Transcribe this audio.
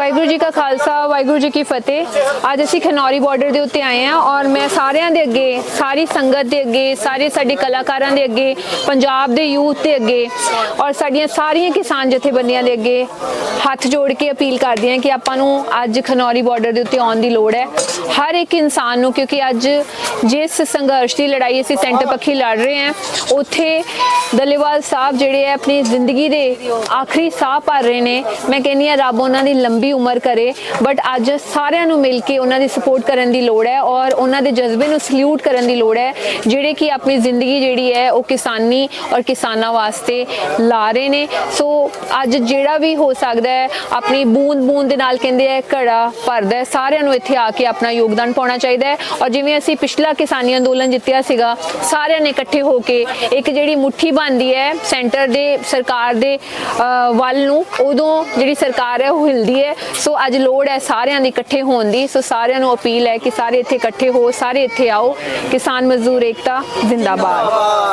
ਵਾਹਿਗੁਰੂ ਜੀ ਕਾ ਖਾਲਸਾ, ਵਾਹਿਗੁਰੂ ਜੀ ਕੀ ਫਤਿਹ। ਅੱਜ ਅਸੀਂ ਖਨੌਰੀ ਬਾਰਡਰ ਦੇ ਉੱਤੇ ਆਏ ਹਾਂ ਔਰ ਮੈਂ ਸਾਰਿਆਂ ਦੇ ਅੱਗੇ, ਸਾਰੀ ਸੰਗਤ ਦੇ ਅੱਗੇ, ਸਾਰੇ ਸਾਡੇ ਕਲਾਕਾਰਾਂ ਦੇ ਅੱਗੇ, ਪੰਜਾਬ ਦੇ ਯੂਥ ਦੇ ਅੱਗੇ ਔਰ ਸਾਡੀਆਂ ਸਾਰੀਆਂ ਕਿਸਾਨ ਜਥੇਬੰਦੀਆਂ ਦੇ ਅੱਗੇ ਹੱਥ ਜੋੜ ਕੇ ਅਪੀਲ ਕਰਦੀ ਹਾਂ ਕਿ ਆਪਾਂ ਨੂੰ ਅੱਜ ਖਨੌਰੀ ਬਾਰਡਰ ਦੇ ਉੱਤੇ ਆਉਣ ਦੀ ਲੋੜ ਹੈ। ਹਰ ਇੱਕ ਇਨਸਾਨ ਨੂੰ, ਕਿਉਂਕਿ ਅੱਜ ਜਿਸ ਸੰਘਰਸ਼ ਦੀ ਲੜਾਈ ਅਸੀਂ ਸੈਂਟਰ ਪੱਖੀ ਲੜ ਰਹੇ ਹਾਂ, ਉੱਥੇ ਦਲੇਵਾਲ ਸਾਹਿਬ ਜਿਹੜੇ ਹੈ, ਆਪਣੀ ਜ਼ਿੰਦਗੀ ਦੇ ਆਖਰੀ ਸਾਹ ਭਰ ਰਹੇ ਨੇ। ਮੈਂ ਕਹਿੰਨੀ ਆ ਰੱਬ ਉਹਨਾਂ ਦੀ ਲੰਬੀ ਉਮਰ ਕਰੇ ਬਟ ਅੱਜ ਸਾਰਿਆਂ ਨੂੰ ਮਿਲ ਕੇ ਉਹਨਾਂ ਦੀ ਸਪੋਰਟ ਕਰਨ ਦੀ ਲੋੜ ਹੈ ਔਰ ਉਹਨਾਂ ਦੇ ਜਜ਼ਬੇ ਨੂੰ ਸਲੂਟ ਕਰਨ ਦੀ ਲੋੜ ਹੈ, ਜਿਹੜੇ ਕਿ ਆਪਣੀ ਜ਼ਿੰਦਗੀ ਜਿਹੜੀ ਹੈ ਉਹ ਕਿਸਾਨੀ ਔਰ ਕਿਸਾਨਾਂ ਵਾਸਤੇ ਲਾ ਰਹੇ ਨੇ। ਸੋ ਅੱਜ ਜਿਹੜਾ ਵੀ ਹੋ ਸਕਦਾ ਹੈ, ਆਪਣੀ ਬੂੰਦ ਬੂੰਦ ਦੇ ਨਾਲ ਕਹਿੰਦੇ ਆ, ਘੜਾ ਭਰਦਾ ਸਾਰਿਆਂ ਨੂੰ ਇੱਥੇ ਆ ਕੇ ਆਪਣਾ ਯੋਗਦਾਨ ਪਾਉਣਾ ਚਾਹੀਦਾ ਹੈ। ਔਰ ਜਿਵੇਂ ਅਸੀਂ ਪਿਛਲਾ ਕਿਸਾਨੀ ਅੰਦੋਲਨ ਜਿੱਤਿਆ ਸੀਗਾ, ਸਾਰਿਆਂ ਨੇ ਇਕੱਠੇ ਹੋ ਕੇ ਇੱਕ ਜਿਹੜੀ ਮੁੱਠੀ ਬਣਦੀ ਹੈ ਸੈਂਟਰ ਦੇ, ਸਰਕਾਰ ਦੇ ਵੱਲ ਨੂੰ, ਉਦੋਂ ਜਿਹੜੀ ਸਰਕਾਰ ਹੈ ਉਹ ਹਿਲਦੀ ਹੈ। ਸੋ ਅੱਜ ਲੋੜ ਹੈ ਸਾਰਿਆਂ ਦੇ ਇਕੱਠੇ ਹੋਣ ਦੀ। ਸੋ ਸਾਰਿਆਂ ਨੂੰ ਅਪੀਲ ਹੈ ਕਿ ਸਾਰੇ ਇੱਥੇ ਇਕੱਠੇ ਹੋ, ਸਾਰੇ ਇੱਥੇ ਆਓ। ਕਿਸਾਨ ਮਜ਼ਦੂਰ ਏਕਤਾ, ਜ਼ਿੰਦਾਬਾਦ।